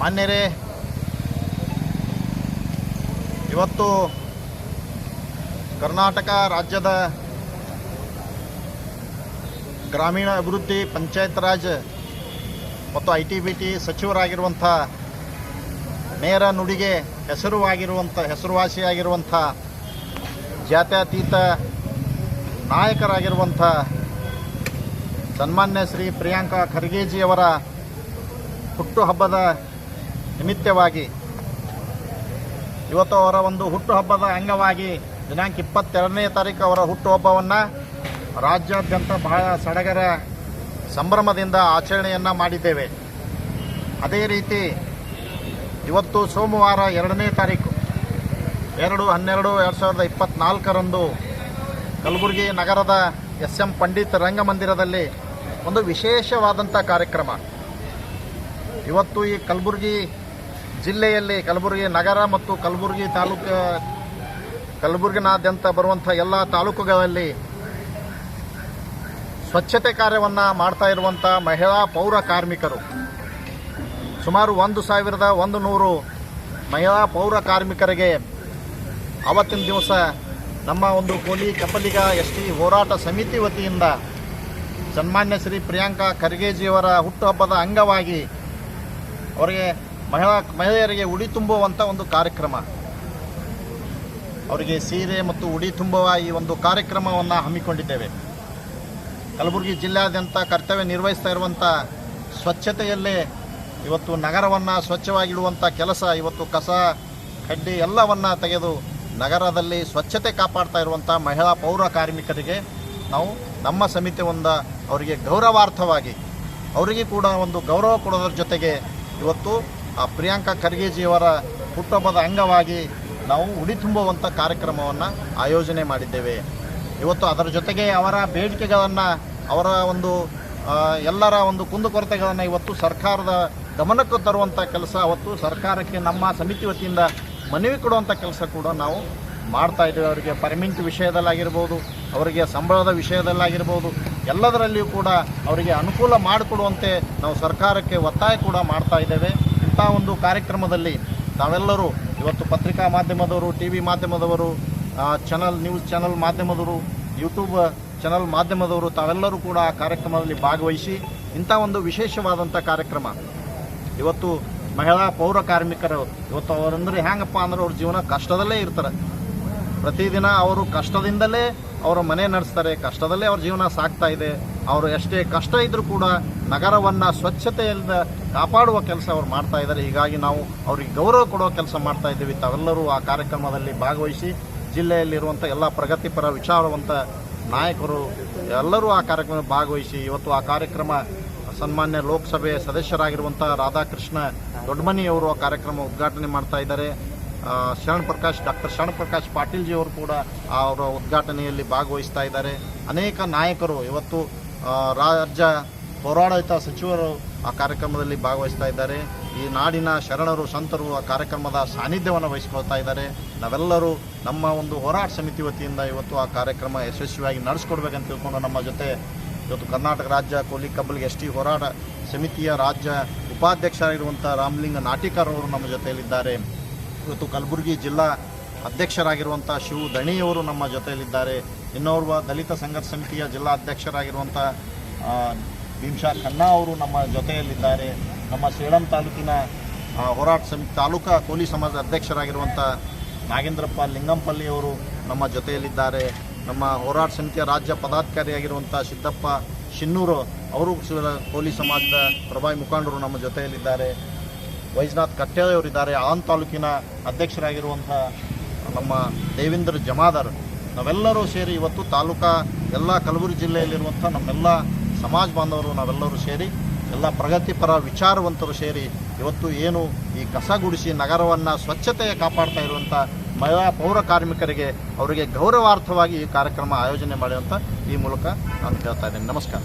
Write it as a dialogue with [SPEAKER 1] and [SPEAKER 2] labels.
[SPEAKER 1] ಮಾನ್ಯರೇ ಇವತ್ತು ಕರ್ನಾಟಕ ರಾಜ್ಯದ ಗ್ರಾಮೀಣ ಅಭಿವೃದ್ಧಿ ಪಂಚಾಯತ್ ರಾಜ್ ಮತ್ತು ಐ ಟಿ ಬಿ ಟಿ ಸಚಿವರಾಗಿರುವಂಥ ನೇರ ನುಡಿಗೆ ಹೆಸರುವಾಗಿರುವಂಥ, ಹೆಸರುವಾಸಿಯಾಗಿರುವಂಥ ಜಾತ್ಯತೀತ ನಾಯಕರಾಗಿರುವಂಥ ಸನ್ಮಾನ್ಯ ಶ್ರೀ ಪ್ರಿಯಾಂಕಾ ಖರ್ಗೆಜಿಯವರ ಹುಟ್ಟುಹಬ್ಬದ ನಿಮಿತ್ತವಾಗಿ ಇವತ್ತು ಅವರ ಒಂದು ಹುಟ್ಟುಹಬ್ಬದ ಅಂಗವಾಗಿ ದಿನಾಂಕ ಇಪ್ಪತ್ತೆರಡನೇ ತಾರೀಕು ಅವರ ಹುಟ್ಟುಹಬ್ಬವನ್ನು ರಾಜ್ಯಾದ್ಯಂತ ಬಹಳ ಸಡಗರ ಸಂಭ್ರಮದಿಂದ ಆಚರಣೆಯನ್ನು ಮಾಡಿದ್ದೇವೆ. ಅದೇ ರೀತಿ ಇವತ್ತು ಸೋಮವಾರ ಎರಡನೇ ತಾರೀಕು ಎರಡು ಹನ್ನೆರಡು ಎರಡು ಸಾವಿರದ ಇಪ್ಪತ್ತ್ನಾಲ್ಕರಂದು ಕಲಬುರಗಿ ನಗರದ ಎಸ್ ಎಂ ಪಂಡಿತ್ ರಂಗಮಂದಿರದಲ್ಲಿ ಒಂದು ವಿಶೇಷವಾದಂಥ ಕಾರ್ಯಕ್ರಮ. ಇವತ್ತು ಈ ಕಲಬುರಗಿ ಜಿಲ್ಲೆಯಲ್ಲಿ ಕಲಬುರಗಿ ನಗರ ಮತ್ತು ಕಲಬುರಗಿ ತಾಲೂಕು, ಕಲಬುರಗಿನಾದ್ಯಂತ ಬರುವಂಥ ಎಲ್ಲ ತಾಲೂಕುಗಳಲ್ಲಿ ಸ್ವಚ್ಛತೆ ಕಾರ್ಯವನ್ನು ಮಾಡ್ತಾ ಇರುವಂಥ ಮಹಿಳಾ ಪೌರ ಕಾರ್ಮಿಕರು. ಸುಮಾರು ಒಂದು ಸಾವಿರದ ಒಂದು ನೂರು ಮಹಿಳಾ ಪೌರ ಕಾರ್ಮಿಕರಿಗೆ ಅವತ್ತಿನ ದಿವಸ ನಮ್ಮ ಒಂದು ಕೋಲಿ ಕಪಲಿಗ ಎಸ್ ಟಿ ಹೋರಾಟ ಸಮಿತಿ ವತಿಯಿಂದ ಸನ್ಮಾನ್ಯ ಶ್ರೀ ಪ್ರಿಯಾಂಕಾ ಖರ್ಗೆಜಿಯವರ ಹುಟ್ಟುಹಬ್ಬದ ಅಂಗವಾಗಿ ಅವರಿಗೆ ಮಹಿಳಾ ಮಹಿಳೆಯರಿಗೆ ಉಡಿ ತುಂಬುವಂಥ ಒಂದು ಕಾರ್ಯಕ್ರಮ. ಅವರಿಗೆ ಸೀರೆ ಮತ್ತು ಉಡಿ ತುಂಬುವ ಈ ಒಂದು ಕಾರ್ಯಕ್ರಮವನ್ನು ಹಮ್ಮಿಕೊಂಡಿದ್ದೇವೆ. ಕಲಬುರಗಿ ಜಿಲ್ಲಾದ್ಯಂತ ಕರ್ತವ್ಯ ನಿರ್ವಹಿಸ್ತಾ ಇರುವಂಥ ಸ್ವಚ್ಛತೆಯಲ್ಲೇ ಇವತ್ತು ನಗರವನ್ನು ಸ್ವಚ್ಛವಾಗಿಡುವಂಥ ಕೆಲಸ, ಇವತ್ತು ಕಸ, ಕಡ್ಡಿ ಎಲ್ಲವನ್ನು ತೆಗೆದು ನಗರದಲ್ಲಿ ಸ್ವಚ್ಛತೆ ಕಾಪಾಡ್ತಾ ಇರುವಂಥ ಮಹಿಳಾ ಪೌರ ಕಾರ್ಮಿಕರಿಗೆ ನಾವು ನಮ್ಮ ಸಮಿತಿ ಒಂದು ಅವರಿಗೆ ಗೌರವಾರ್ಥವಾಗಿ, ಅವರಿಗೆ ಕೂಡ ಒಂದು ಗೌರವ ಕೊಡೋದ್ರ ಜೊತೆಗೆ ಇವತ್ತು ಆ ಪ್ರಿಯಾಂಕಾ ಖರ್ಗೆಜಿಯವರ ಹುಟ್ಟುಹಬ್ಬದ ಅಂಗವಾಗಿ ನಾವು ಉಡಿ ತುಂಬುವಂಥ ಕಾರ್ಯಕ್ರಮವನ್ನು ಆಯೋಜನೆ ಮಾಡಿದ್ದೇವೆ. ಇವತ್ತು ಅದರ ಜೊತೆಗೆ ಅವರ ಬೇಡಿಕೆಗಳನ್ನು, ಅವರ ಒಂದು ಎಲ್ಲರ ಒಂದು ಕುಂದುಕೊರತೆಗಳನ್ನು ಇವತ್ತು ಸರ್ಕಾರದ ಗಮನಕ್ಕೆ ತರುವಂಥ ಕೆಲಸ, ಅವತ್ತು ಸರ್ಕಾರಕ್ಕೆ ನಮ್ಮ ಸಮಿತಿ ವತಿಯಿಂದ ಮನವಿ ಕೊಡುವಂಥ ಕೆಲಸ ಕೂಡ ನಾವು ಮಾಡ್ತಾ ಇದ್ದೇವೆ. ಅವರಿಗೆ ಪರ್ಮಿಂಟ್ ವಿಷಯದಲ್ಲಾಗಿರ್ಬೋದು, ಅವರಿಗೆ ಸಂಬಳದ ವಿಷಯದಲ್ಲಾಗಿರ್ಬೋದು, ಎಲ್ಲದರಲ್ಲಿಯೂ ಕೂಡ ಅವರಿಗೆ ಅನುಕೂಲ ಮಾಡಿಕೊಡುವಂತೆ ನಾವು ಸರ್ಕಾರಕ್ಕೆ ಒತ್ತಾಯ ಕೂಡ ಮಾಡ್ತಾ ಇದ್ದೇವೆ. ಇಂಥ ಒಂದು ಕಾರ್ಯಕ್ರಮದಲ್ಲಿ ನಾವೆಲ್ಲರೂ ಇವತ್ತು ಪತ್ರಿಕಾ ಮಾಧ್ಯಮದವರು, ಟಿ ವಿ ಮಾಧ್ಯಮದವರು ಚಾನಲ್, ನ್ಯೂಸ್ ಚಾನಲ್ ಮಾಧ್ಯಮದವರು, ಯೂಟ್ಯೂಬ್ ಚಾನಲ್ ಮಾಧ್ಯಮದವರು ತಾವೆಲ್ಲರೂ ಕೂಡ ಆ ಕಾರ್ಯಕ್ರಮದಲ್ಲಿ ಭಾಗವಹಿಸಿ, ಇಂಥ ಒಂದು ವಿಶೇಷವಾದಂಥ ಕಾರ್ಯಕ್ರಮ. ಇವತ್ತು ಮಹಿಳಾ ಪೌರ ಕಾರ್ಮಿಕರು, ಇವತ್ತು ಅವರಂದ್ರೆ ಹೆಂಗಪ್ಪ ಅಂದ್ರೆ ಅವ್ರ ಜೀವನ ಕಷ್ಟದಲ್ಲೇ ಇರ್ತಾರೆ. ಪ್ರತಿದಿನ ಅವರು ಕಷ್ಟದಿಂದಲೇ ಅವರ ಮನೆ ನಡೆಸ್ತಾರೆ, ಕಷ್ಟದಲ್ಲೇ ಅವ್ರ ಜೀವನ ಸಾಗ್ತಾ ಇದೆ. ಅವರು ಎಷ್ಟೇ ಕಷ್ಟ ಇದ್ದರೂ ಕೂಡ ನಗರವನ್ನು ಸ್ವಚ್ಛತೆಯಿಂದ ಕಾಪಾಡುವ ಕೆಲಸ ಅವ್ರು ಮಾಡ್ತಾ ಇದ್ದಾರೆ. ಹೀಗಾಗಿ ನಾವು ಅವರಿಗೆ ಗೌರವ ಕೊಡುವ ಕೆಲಸ ಮಾಡ್ತಾ ಇದ್ದೀವಿ. ತಾವೆಲ್ಲರೂ ಆ ಕಾರ್ಯಕ್ರಮದಲ್ಲಿ ಭಾಗವಹಿಸಿ, ಜಿಲ್ಲೆಯಲ್ಲಿರುವಂಥ ಎಲ್ಲ ಪ್ರಗತಿಪರ, ವಿಚಾರವಂತ ನಾಯಕರು ಎಲ್ಲರೂ ಆ ಕಾರ್ಯಕ್ರಮ ಭಾಗವಹಿಸಿ, ಇವತ್ತು ಆ ಕಾರ್ಯಕ್ರಮ ಸನ್ಮಾನ್ಯ ಲೋಕಸಭೆ ಸದಸ್ಯರಾಗಿರುವಂಥ ರಾಧಾಕೃಷ್ಣ ದೊಡ್ಡಮನಿಯವರು ಆ ಕಾರ್ಯಕ್ರಮ ಉದ್ಘಾಟನೆ ಮಾಡ್ತಾ ಇದ್ದಾರೆ. ಶರಣ್ ಪ್ರಕಾಶ್, ಡಾಕ್ಟರ್ ಶರಣ್ ಪ್ರಕಾಶ್ ಪಾಟೀಲ್ ಜಿ ಅವರು ಕೂಡ ಅವರ ಉದ್ಘಾಟನೆಯಲ್ಲಿ ಭಾಗವಹಿಸ್ತಾ ಇದ್ದಾರೆ. ಅನೇಕ ನಾಯಕರು ಇವತ್ತು ರಾಜ್ಯ ಪೌರಾಡಳಿತ ಸಚಿವರು ಆ ಕಾರ್ಯಕ್ರಮದಲ್ಲಿ ಭಾಗವಹಿಸ್ತಾ ಇದ್ದಾರೆ. ಈ ನಾಡಿನ ಶರಣರು, ಸಂತರು ಆ ಕಾರ್ಯಕ್ರಮದ ಸಾನ್ನಿಧ್ಯವನ್ನು ವಹಿಸ್ಕೊಳ್ತಾ ಇದ್ದಾರೆ. ನಾವೆಲ್ಲರೂ ನಮ್ಮ ಒಂದು ಹೋರಾಟ ಸಮಿತಿ ವತಿಯಿಂದ ಇವತ್ತು ಆ ಕಾರ್ಯಕ್ರಮ ಯಶಸ್ವಿಯಾಗಿ ನಡೆಸ್ಕೊಡ್ಬೇಕಂತ ತಿಳ್ಕೊಂಡು ನಮ್ಮ ಜೊತೆ ಇವತ್ತು ಕರ್ನಾಟಕ ರಾಜ್ಯ ಕೋಲಿ ಕಬ್ಬಲಿಗೆ ಎಸ್ ಟಿ ಹೋರಾಟ ಸಮಿತಿಯ ರಾಜ್ಯ ಉಪಾಧ್ಯಕ್ಷರಾಗಿರುವಂಥ ರಾಮಲಿಂಗ ನಾಟಿಕರ್ ಅವರು ನಮ್ಮ ಜೊತೆಯಲ್ಲಿದ್ದಾರೆ. ಇವತ್ತು ಕಲಬುರಗಿ ಜಿಲ್ಲಾ ಅಧ್ಯಕ್ಷರಾಗಿರುವಂಥ ಶಿವು ದಣಿಯವರು ನಮ್ಮ ಜೊತೆಯಲ್ಲಿದ್ದಾರೆ. ಇನ್ನೋರ್ವ ದಲಿತ ಸಂಘರ್ಷ ಸಮಿತಿಯ ಜಿಲ್ಲಾ ಅಧ್ಯಕ್ಷರಾಗಿರುವಂಥ ಭೀಮ್ಷಾ ಖನ್ನಾ ಅವರು ನಮ್ಮ ಜೊತೆಯಲ್ಲಿದ್ದಾರೆ. ನಮ್ಮ ಸೇಡಂ ತಾಲೂಕಿನ ಹೋರಾಟ ಸಮಿತಿ, ತಾಲೂಕಾ ಕೋಲಿ ಸಮಾಜದ ಅಧ್ಯಕ್ಷರಾಗಿರುವಂಥ ನಾಗೇಂದ್ರಪ್ಪ ಲಿಂಗಂಪಲ್ಲಿಯವರು ನಮ್ಮ ಜೊತೆಯಲ್ಲಿದ್ದಾರೆ. ನಮ್ಮ ಹೋರಾಟ ಸಮಿತಿಯ ರಾಜ್ಯ ಪದಾಧಿಕಾರಿಯಾಗಿರುವಂಥ ಸಿದ್ದಪ್ಪ ಶಿನ್ನೂರು ಅವರು ಕೋಲಿ ಸಮಾಜದ ಪ್ರಭಾವಿ ಮುಖಂಡರು ನಮ್ಮ ಜೊತೆಯಲ್ಲಿದ್ದಾರೆ. ವೈಜ್ನಾಥ್ ಕಟ್ಟೆಯವರಿದ್ದಾರೆ ಆನ್ ತಾಲೂಕಿನ ಅಧ್ಯಕ್ಷರಾಗಿರುವಂಥ ನಮ್ಮ ದೇವೇಂದ್ರ ಜಮಾದಾರ್. ನಾವೆಲ್ಲರೂ ಸೇರಿ ಇವತ್ತು ತಾಲೂಕಾ ಎಲ್ಲ ಕಲಬುರಗಿ ಜಿಲ್ಲೆಯಲ್ಲಿರುವಂಥ ನಮ್ಮೆಲ್ಲ ಸಮಾಜ ಬಾಂಧವರು ನಾವೆಲ್ಲರೂ ಸೇರಿ, ಎಲ್ಲ ಪ್ರಗತಿಪರ ವಿಚಾರವಂತರು ಸೇರಿ ಇವತ್ತು ಏನು ಈ ಕಸ ಗುಡಿಸಿ ನಗರವನ್ನು ಸ್ವಚ್ಛತೆಯ ಕಾಪಾಡ್ತಾ ಇರುವಂಥ ಮಹಿಳಾ ಪೌರ ಕಾರ್ಮಿಕರಿಗೆ ಅವರಿಗೆ ಗೌರವಾರ್ಥವಾಗಿ ಈ ಕಾರ್ಯಕ್ರಮ ಆಯೋಜನೆ ಮಾಡುವಂಥ ಈ ಮೂಲಕ ನಾನು ಹೇಳ್ತಾ ಇದ್ದೇನೆ. ನಮಸ್ಕಾರ.